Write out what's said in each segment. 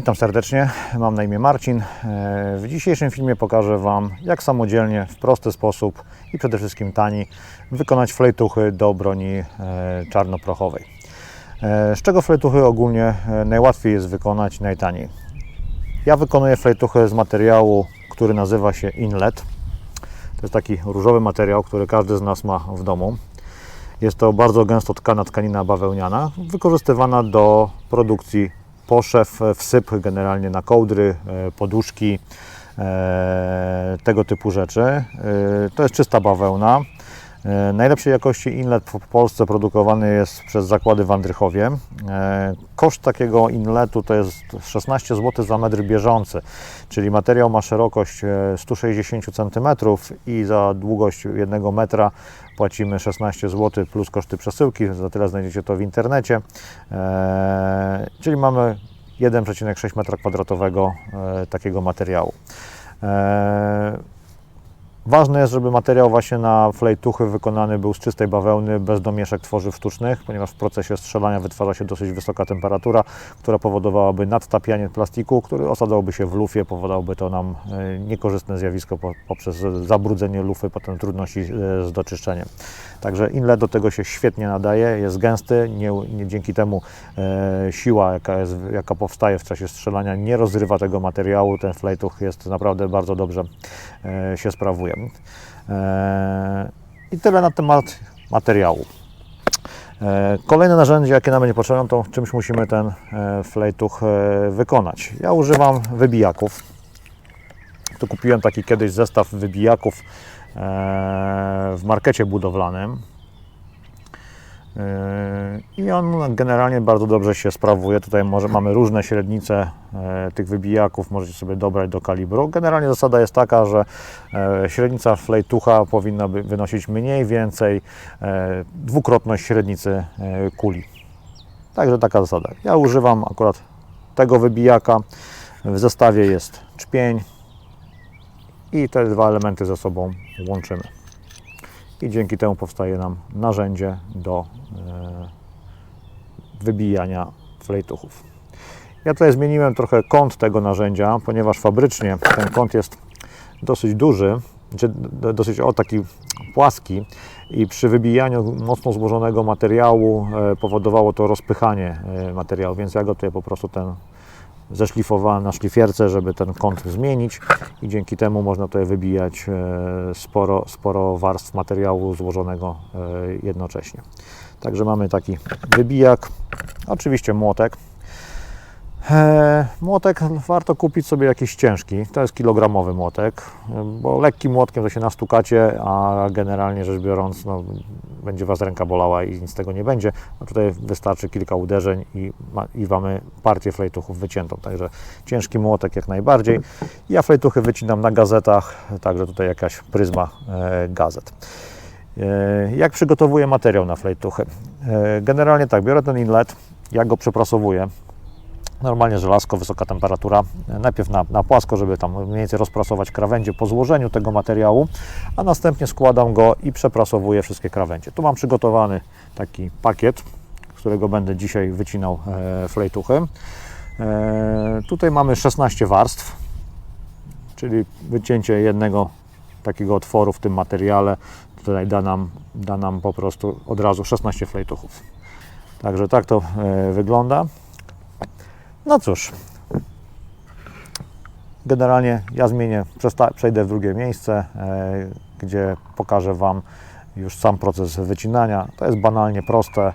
Witam serdecznie, mam na imię Marcin. E, W dzisiejszym filmie pokażę Wam, jak samodzielnie, w prosty sposób i przede wszystkim tani wykonać flejtuchy do broni e, czarnoprochowej. E, Z czego flejtuchy ogólnie najłatwiej jest wykonać, najtaniej? Ja wykonuję flejtuchy z materiału, który nazywa się inlet. To jest taki różowy materiał, który każdy z nas ma w domu. Jest to bardzo gęsto tkana tkanina bawełniana, wykorzystywana do produkcji poszew, wsyp generalnie na kołdry, e, poduszki, e, tego typu rzeczy. E, To jest czysta bawełna. E, Najlepszej jakości inlet w Polsce produkowany jest przez zakłady w Andrychowie. E, Koszt takiego inletu to jest 16 zł za metr bieżący, czyli materiał ma szerokość e, 160 cm i za długość 1 metra płacimy 16 zł plus koszty przesyłki, za tyle znajdziecie to w internecie. E, Czyli mamy 1,6 m2 e, takiego materiału. Ważne jest, żeby materiał właśnie na flejtuchy wykonany był z czystej bawełny, bez domieszek tworzyw sztucznych, ponieważ w procesie strzelania wytwarza się dosyć wysoka temperatura, która powodowałaby nadtapianie plastiku, który osadzałby się w lufie, powodowałoby to nam e, niekorzystne zjawisko po- poprzez zabrudzenie lufy, potem trudności e, z doczyszczeniem. Także inlet do tego się świetnie nadaje, jest gęsty, nie, nie, dzięki temu e, siła, jaka, jest, jaka powstaje w czasie strzelania, nie rozrywa tego materiału. Ten flejtuch jest naprawdę bardzo dobrze e, się sprawuje. E, I tyle na temat materiału. E, Kolejne narzędzie, jakie nam będzie potrzebne, to czymś musimy ten e, flejtuch e, wykonać. Ja używam wybijaków. Tu kupiłem taki kiedyś zestaw wybijaków w markecie budowlanym. E, I on generalnie bardzo dobrze się sprawuje. Tutaj może mamy różne średnice e, tych wybijaków, możecie sobie dobrać do kalibru. Generalnie zasada jest taka, że e, średnica flejtucha powinna wynosić mniej więcej e, dwukrotność średnicy e, kuli. Także taka zasada. Ja używam akurat tego wybijaka. W zestawie jest czpień i te dwa elementy ze sobą łączymy. I dzięki temu powstaje nam narzędzie do e, wybijania flejtuchów. Ja tutaj zmieniłem trochę kąt tego narzędzia, ponieważ fabrycznie ten kąt jest dosyć duży, dosyć o taki płaski i przy wybijaniu mocno złożonego materiału e, powodowało to rozpychanie e, materiału, więc ja go tutaj po prostu ten zeszlifowałem na szlifierce, żeby ten kąt zmienić i dzięki temu można tutaj wybijać e, sporo, sporo warstw materiału złożonego e, jednocześnie. Także mamy taki wybijak, oczywiście młotek. E, Młotek warto kupić sobie jakiś ciężki, to jest kilogramowy młotek, e, bo lekkim młotkiem to się nastukacie, a generalnie rzecz biorąc no, będzie Was ręka bolała i nic z tego nie będzie. A tutaj wystarczy kilka uderzeń i, ma, i mamy partię flejtuchów wyciętą, także ciężki młotek jak najbardziej. Ja flejtuchy wycinam na gazetach, także tutaj jakaś pryzma e, gazet. E, Jak przygotowuję materiał na flejtuchy? E, Generalnie tak, biorę ten inlet, ja go przeprasowuję, Normalnie żelazko, wysoka temperatura. Najpierw na, na płasko, żeby tam mniej więcej rozprasować krawędzie po złożeniu tego materiału, a następnie składam go i przeprasowuję wszystkie krawędzie. Tu mam przygotowany taki pakiet, z którego będę dzisiaj wycinał e, flejtuchy. E, tutaj mamy 16 warstw, czyli wycięcie jednego takiego otworu w tym materiale tutaj da nam, da nam po prostu od razu 16 flejtuchów. Także tak to e, wygląda. No cóż, generalnie ja zmienię, przejdę w drugie miejsce, e, gdzie pokażę Wam już sam proces wycinania. To jest banalnie proste,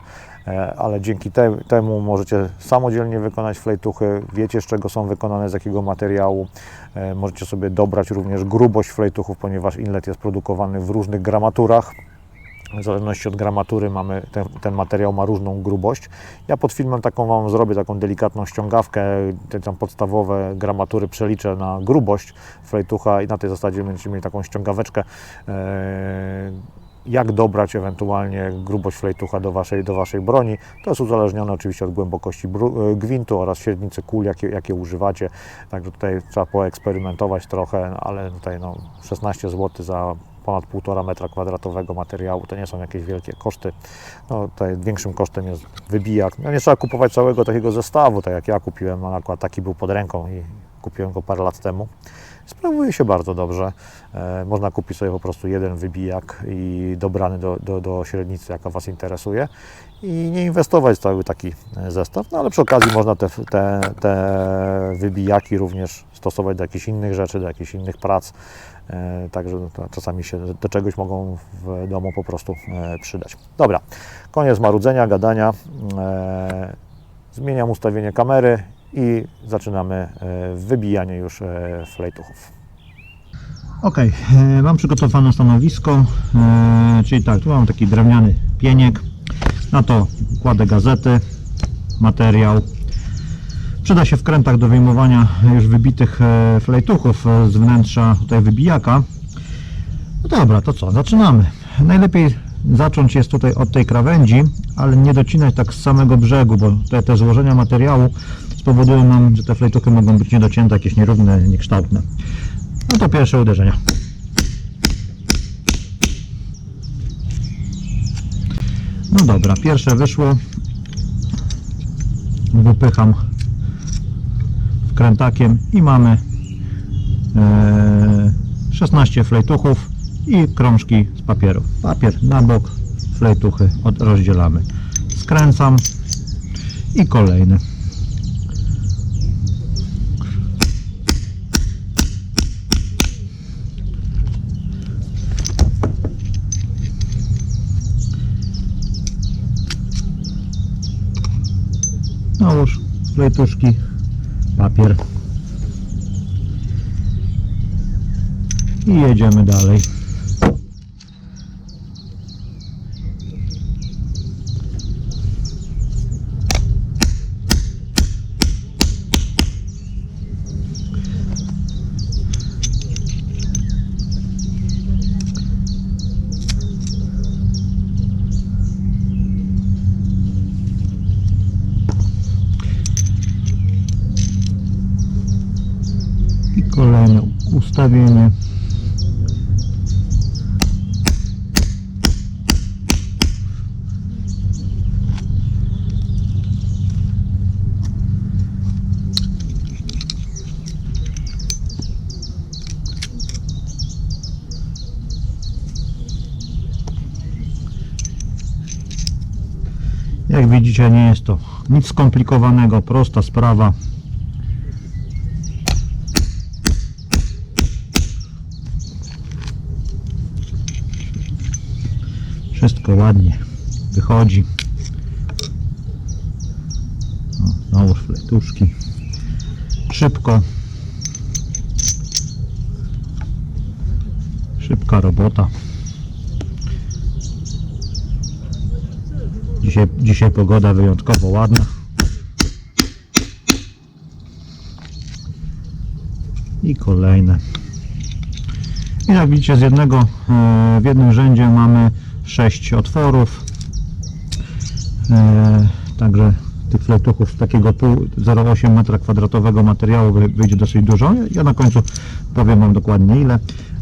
e, ale dzięki te, temu możecie samodzielnie wykonać flejtuchy, wiecie z czego są wykonane, z jakiego materiału. E, możecie sobie dobrać również grubość flejtuchów, ponieważ inlet jest produkowany w różnych gramaturach. W zależności od gramatury mamy, ten, ten materiał ma różną grubość. Ja pod filmem taką Wam zrobię, taką delikatną ściągawkę, te tam podstawowe gramatury przeliczę na grubość flejtucha i na tej zasadzie będziecie mieli taką ściągaweczkę, e, jak dobrać ewentualnie grubość flejtucha do Waszej, do waszej broni. To jest uzależnione oczywiście od głębokości e, gwintu oraz średnicy kul, jakie, jakie używacie. Także tutaj trzeba poeksperymentować trochę, ale tutaj no, 16 zł za ponad 1,5 metra kwadratowego materiału. To nie są jakieś wielkie koszty. No, tutaj większym kosztem jest wybijak. No, nie trzeba kupować całego takiego zestawu, tak jak ja kupiłem, no, akurat taki był pod ręką i kupiłem go parę lat temu. Sprawuje się bardzo dobrze. E, można kupić sobie po prostu jeden wybijak i dobrany do, do, do średnicy, jaka Was interesuje i nie inwestować w cały taki e, zestaw. No ale przy okazji można te, te, te wybijaki również stosować do jakichś innych rzeczy, do jakichś innych prac. E, Także no czasami się do czegoś mogą w domu po prostu e, przydać. Dobra, koniec marudzenia, gadania. Zmieniam ustawienie kamery i zaczynamy wybijanie już flejtuchów. Ok, mam przygotowane stanowisko, czyli tak, tu mam taki drewniany pieniek, na to kładę gazety, materiał. Przyda się w krętach do wyjmowania już wybitych e, flejtuchów e, z wnętrza tutaj wybijaka. No dobra, to co, zaczynamy. Najlepiej zacząć jest tutaj od tej krawędzi, ale nie docinać tak z samego brzegu, bo te, te złożenia materiału spowodują nam, że te flejtuchy mogą być niedocięte, jakieś nierówne, niekształtne. No to pierwsze uderzenia. No dobra, pierwsze wyszło. Wypycham wkrętakiem i mamy e, 16 flejtuchów i krążki z papieru. Papier na bok, flejtuchy rozdzielamy. Skręcam i kolejny. Nałóż flejtuszki, papier i jedziemy dalej. i kolejne ustawienie. Jak widzicie nie jest to nic skomplikowanego, prosta sprawa. Wszystko ładnie wychodzi. O, znowu fletuszki. Szybko. Szybka robota. Dzisiaj, dzisiaj pogoda wyjątkowo ładna. I kolejne. I jak widzicie z jednego e, w jednym rzędzie mamy 6 otworów. E, także tych fletuchów z takiego pół 0,8 metra kwadratowego materiału wy- wyjdzie dosyć dużo. Ja- Ja na końcu powiem Wam dokładnie ile.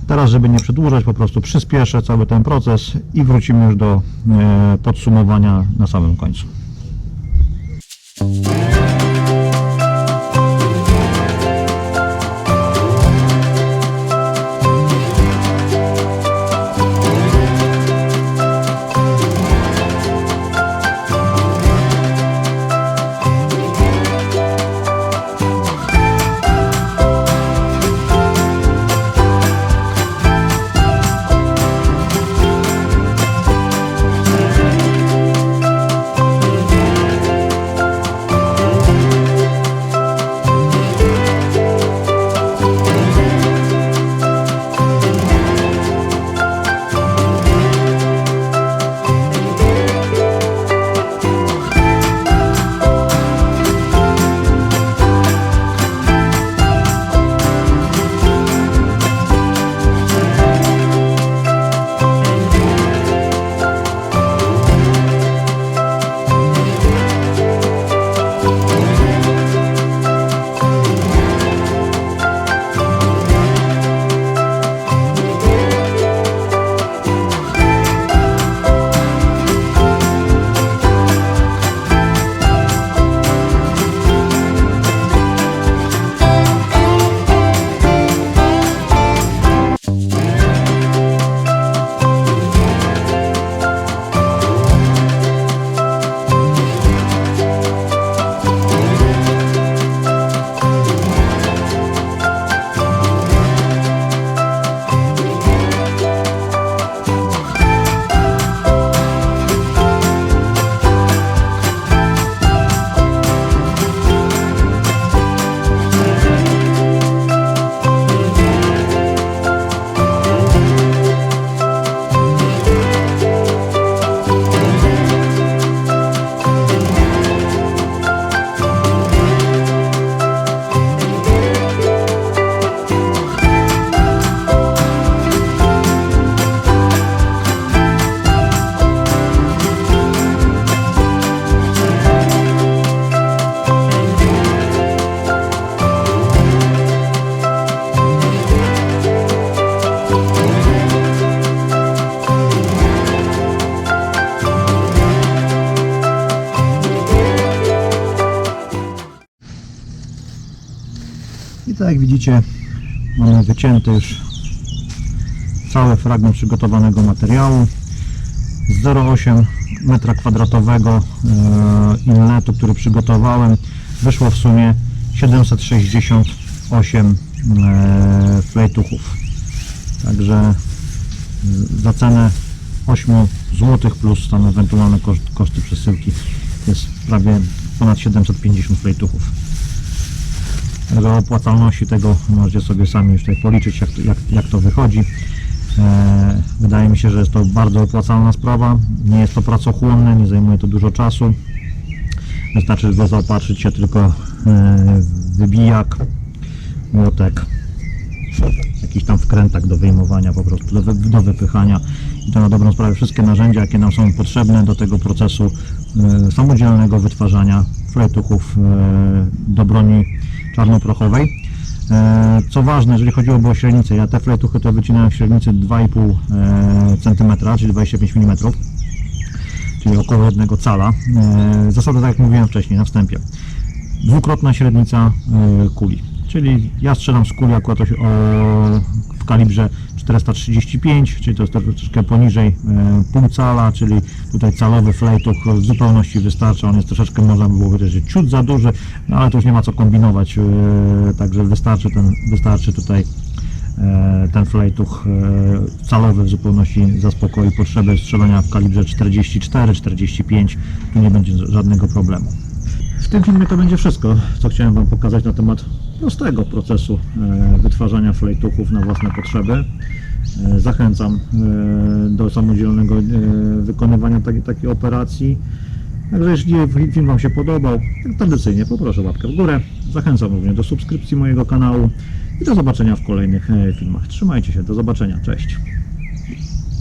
Teraz, żeby nie przedłużać, po prostu przyspieszę cały ten proces i wrócimy już do e, podsumowania na samym końcu. I tak jak widzicie, mamy wycięty już cały fragment przygotowanego materiału. Z 0,8 metra kwadratowego e, inletu, który przygotowałem, wyszło w sumie 768 e, flejtuchów. Także za cenę 8 zł plus tam ewentualne koszt, koszty przesyłki jest prawie ponad 750 flejtuchów. Także o opłacalności tego możecie sobie sami już tutaj policzyć, jak jak, jak to wychodzi. E, Wydaje mi się, że jest to bardzo opłacalna sprawa. Nie jest to pracochłonne, nie zajmuje to dużo czasu. Wystarczy zaopatrzyć się tylko e, w wybijak, młotek, jakiś tam wkrętak do wyjmowania po prostu, do, do wypychania i to na dobrą sprawę wszystkie narzędzia, jakie nam są potrzebne do tego procesu e, samodzielnego wytwarzania flejtuchów e, do broni czarnoprochowej. E, Co ważne, jeżeli chodziło o średnicę, ja te flejtuchy to wycinałem w średnicy 2,5 e, cm, czyli 25 mm, czyli około jednego cala. E, Zasada, tak jak mówiłem wcześniej na wstępie, dwukrotna średnica kuli. Czyli ja strzelam z kuli akurat o, w kalibrze 435, czyli to jest troszeczkę poniżej e, pół cala, czyli tutaj calowy flejtuch w zupełności wystarcza. On jest troszeczkę, można by było powiedzieć, że ciut za duży, no ale to już nie ma co kombinować, e, także wystarczy, ten, wystarczy tutaj e, ten flejtuch calowy w zupełności zaspokoi potrzeby strzelania w kalibrze 44-45, tu nie będzie żadnego problemu. W tym filmie to będzie wszystko, co chciałem Wam pokazać na temat prostego procesu e, wytwarzania flejtuchów na własne potrzeby. E, Zachęcam e, do samodzielnego wykonywania takiej, takiej operacji. Także jeśli film Wam się podobał, jak tradycyjnie poproszę łapkę w górę. Zachęcam również do subskrypcji mojego kanału i do zobaczenia w kolejnych filmach. Trzymajcie się, do zobaczenia, cześć.